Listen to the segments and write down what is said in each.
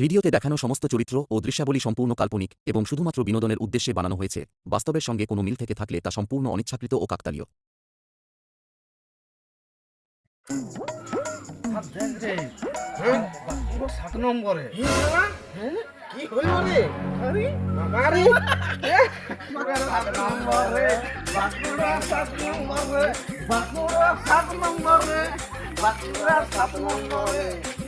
ভিডিওতে দেখানো সমস্ত চরিত্র ও দৃশ্যাবলী সম্পূর্ণ কাল্পনিক এবং শুধুমাত্র বিনোদনের উদ্দেশ্যে বানানো হয়েছে। বাস্তবের সঙ্গে কোনো মিল থেকে থাকলে তা সম্পূর্ণ অনিচ্ছাকৃত ও কাকতালীয়। নম্বরে।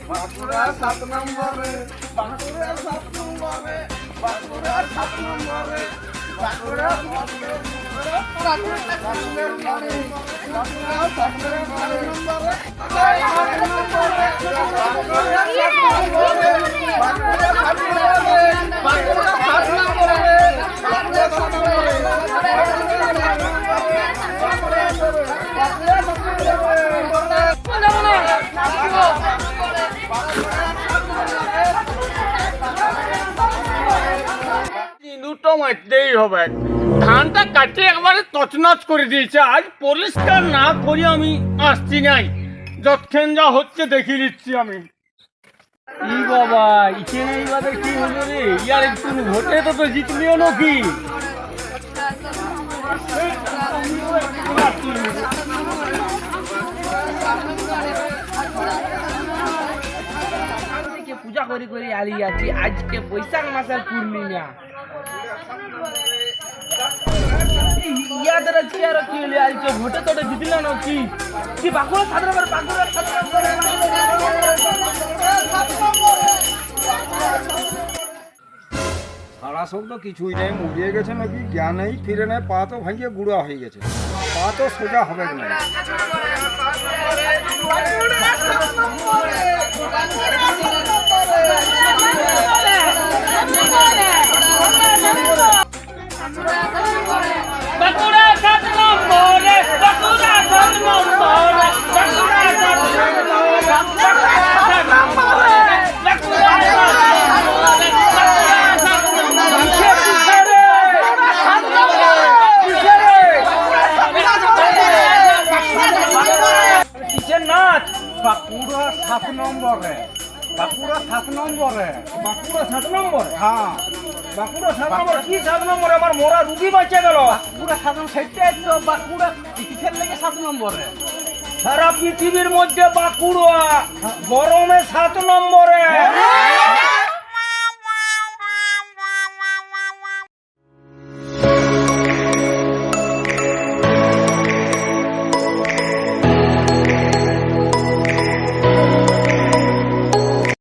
বাঁকুড়া সাত নম্বরে, বাঁকুড়া সাত নম্বরে, বাঁকুড়া সাত নম্বরে, বাঁকুড়া বাঁকুড়া বাঁকুড়া বাঁকুড়া বাঁকুড়া বাঁকুড়া মারতেই হবে। ধানটা কাটে একবারে তছনছ করে দিয়েছে। আজ পরিষ্কার না করি আমি, আসছি নাই। যতক্ষণ যা হচ্ছে দেখি দিচ্ছি আমি। রে? ইয়ার একটু তো তো জিতলিও নাকি? করি করি আছি। আজকে বৈশাখ মাসের পূর্ণিমা। সারা শব্দ কিছুই নেই, মুড়িয়ে গেছে নাকি? জ্ঞান নেই ফিরে নেই, পা তো ভাঙিয়ে গুঁড়া হয়ে গেছে। পা তো সোজা হবে না। বাঁকুড়া সাত নম্বরে। বাঁকুড়া সাত নম্বরে। বাঁকুড়া সাত নম্বর? হ্যাঁ। বাঁকুড়া সাত নম্বর? কি সাত নম্বরে? আমার মোরা রুগী বাঁচে গেল। বাঁকুড়া সাত নম্বর? সেটাই তো বাঁকুড়া কিসের লেগে সাত নম্বরে? সারা পৃথিবীর মধ্যে বাঁকুড়া গরমে সাত নম্বরে।